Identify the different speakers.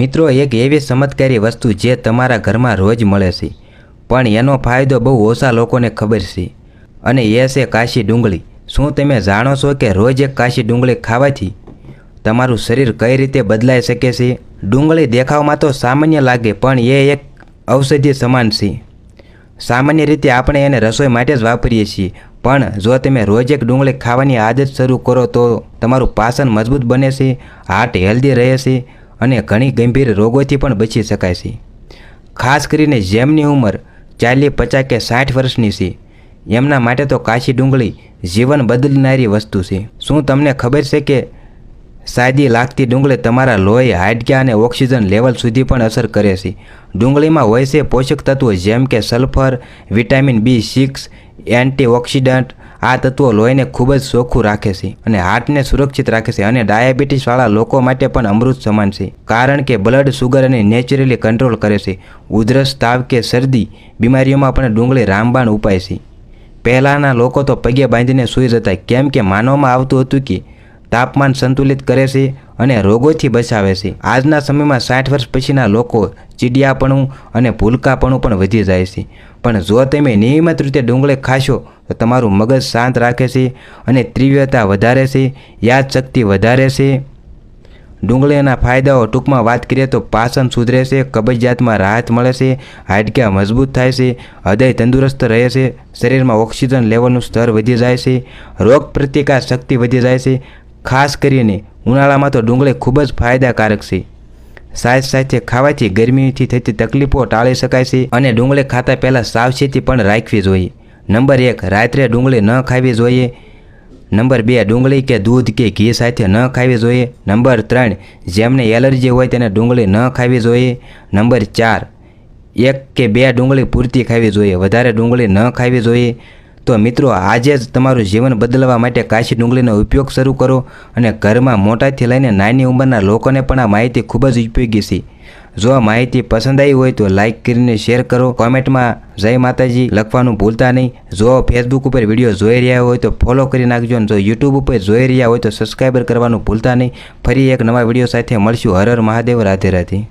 Speaker 1: મિત્રો, એક એવી ચમત્કારી વસ્તુ જે તમારા ઘરમાં રોજ મળે છે. પણ એનો ફાયદો બહુ ઓછા લોકોને ખબર છે. અને એ છે કાશી ડુંગળી. શું તમે જાણો છો કે રોજ એક કાશી ડુંગળી ખાવાથી તમારું શરીર કઈ રીતે બદલાઈ શકે છે? ડુંગળી દેખાવમાં તો સામાન્ય લાગે, પણ એ એક ઔષધિ સમાન છે. સામાન્ય રીતે આપણે એને રસોઈ માટે જ વાપરીએ છીએ. પણ જો તમે રોજ એક ડુંગળી ખાવાની આદત શરૂ કરો તો તમારું પાચન મજબૂત બને છે, હાર્ટ હેલ્ધી રહે છે અને ઘણી ગંભીર રોગોથી પણ બચી શકાય છે. ખાસ કરીને જેમની ઉંમર ચાલીસ, પચાસ કે સાઠ વર્ષની છે, એમના માટે તો કાશી ડુંગળી જીવન બદલનારી વસ્તુ છે. શું તમને ખબર છે કે સાદી લાગતી ડુંગળી તમારા લોહી હાડક્યા અને ઓક્સિજન લેવલ સુધી પણ અસર કરે છે? ડુંગળીમાં હોય છે પોષક તત્વો જેમ કે sulphur, vitamin B six, antioxidant આ તત્વો લોહીને ખૂબ જ ચોખ્ખું રાખે છે અને હાર્ટને સુરક્ષિત રાખે છે અને ડાયાબિટીસવાળા લોકો માટે પણ અમૃત સમાન છે. કારણ કે બ્લડ સુગર અને નેચરલી કંટ્રોલ કરે છે. ઉધરસ, તાવ કે શરદી બીમારીઓમાં પણ ડુંગળી રામબાણ ઉપાય છે. પહેલાંના લોકો તો પગે બાંધીને સૂઈ જતા. કેમ કે માનવામાં આવતું હતું કે તાપમાન સંતુલિત કરે છે અને રોગોથી બચાવે છે. આજના સમયમાં સાઠ વર્ષ પછીના લોકો ચીડિયાપણું અને ભૂલકાપણું પણ વધી જાય છે. પણ જો તમે નિયમિત રીતે ડુંગળી ખાશો, તો તમારું મગજ શાંત રાખે છે અને તીવ્રતા વધારે છે, યાદશક્તિ વધારે છે. ડુંગળીના ફાયદાઓ ટૂંકમાં વાત કરીએ તો પાચન સુધરે છે, કબજિયાતમાં રાહત મળે છે હાડક્યા મજબૂત થાય છે, હૃદય તંદુરસ્ત રહે છે, શરીરમાં ઓક્સિજન લેવલનું સ્તર વધી જાય છે રોગ પ્રતિકાર શક્તિ વધી જાય છે ખાસ કરીને ઉનાળામાં તો ડુંગળી ખૂબ જ ફાયદાકારક છે. સાથે સાથે ખાવાથી ગરમીથી થતી તકલીફો ટાળી શકાય છે અને ડુંગળી ખાતા પહેલાં સાવચેતી પણ રાખવી જોઈએ. નંબર એક, રાત્રે ડુંગળી ન ખાવી જોઈએ. નંબર બે, ડુંગળી કે દૂધ કે ઘી સાથે ન ખાવી જોઈએ. નંબર ત્રણ, જેમને એલર્જી હોય તેને ડુંગળી ન ખાવી જોઈએ. નંબર ચાર, એક કે બે ડુંગળી પૂરતી ખાવી જોઈએ. વધારે ડુંગળી ન ખાવી જોઈએ. તો મિત્રો, આજે જ તમારું જીવન બદલવા માટે કાશી ડુંગળીનો ઉપયોગ શરૂ કરો અને ઘરમાં મોટાથી લઈને નાની ઉંમરના લોકોને પણ આ માહિતી ખૂબ જ ઉપયોગી છે. જો આ માહિતી પસંદ આવી હોય તો લાઇક કરીને શેર કરો. કોમેન્ટમાં જય માતાજી લખવાનું ભૂલતા નહીં. જો ફેસબુક ઉપર વીડિયો જોઈ રહ્યા હોય તો ફોલો કરી નાખજો અને જો યુટ્યુબ ઉપર જોઈ રહ્યા હોય તો સબસ્ક્રાઈબર કરવાનું ભૂલતા નહીં. ફરી એક નવા વીડિયો સાથે મળશું. હર મહાદેવ. રાધે રાધે.